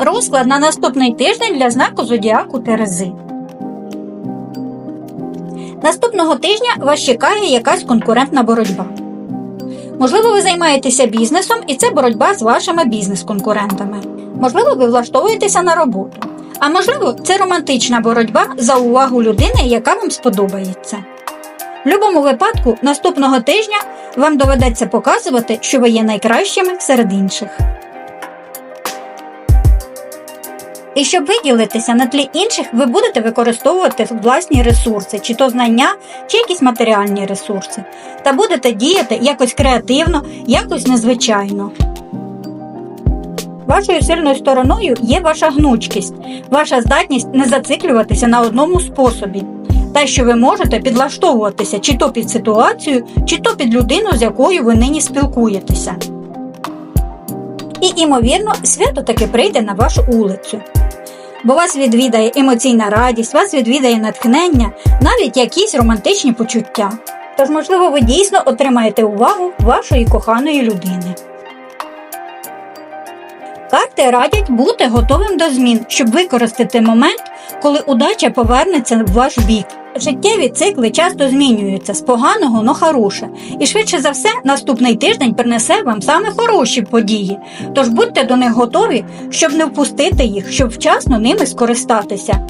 Розклад на наступний тиждень для знаку зодіаку Терези. Наступного тижня вас чекає якась конкурентна боротьба. Можливо, ви займаєтеся бізнесом і це боротьба з вашими бізнес-конкурентами. Можливо, ви влаштовуєтеся на роботу. А можливо, це романтична боротьба за увагу людини, яка вам сподобається. В будь-якому випадку, наступного тижня вам доведеться показувати, що ви є найкращими серед інших. І щоб виділитися на тлі інших, ви будете використовувати власні ресурси, чи то знання, чи якісь матеріальні ресурси, та будете діяти якось креативно, якось незвичайно. Вашою сильною стороною є ваша гнучкість, ваша здатність не зациклюватися на одному способі, та що ви можете підлаштовуватися чи то під ситуацію, чи то під людину, з якою ви нині спілкуєтеся. І, імовірно, свято таки прийде на вашу улицю. Бо вас відвідає емоційна радість, вас відвідає натхнення, навіть якісь романтичні почуття. Тож, можливо, ви дійсно отримаєте увагу вашої коханої людини. Карти радять бути готовим до змін, щоб використати момент, коли удача повернеться в ваш бік. Життєві цикли часто змінюються з поганого на хороше, і швидше за все наступний тиждень принесе вам саме хороші події. Тож будьте до них готові, щоб не впустити їх, щоб вчасно ними скористатися.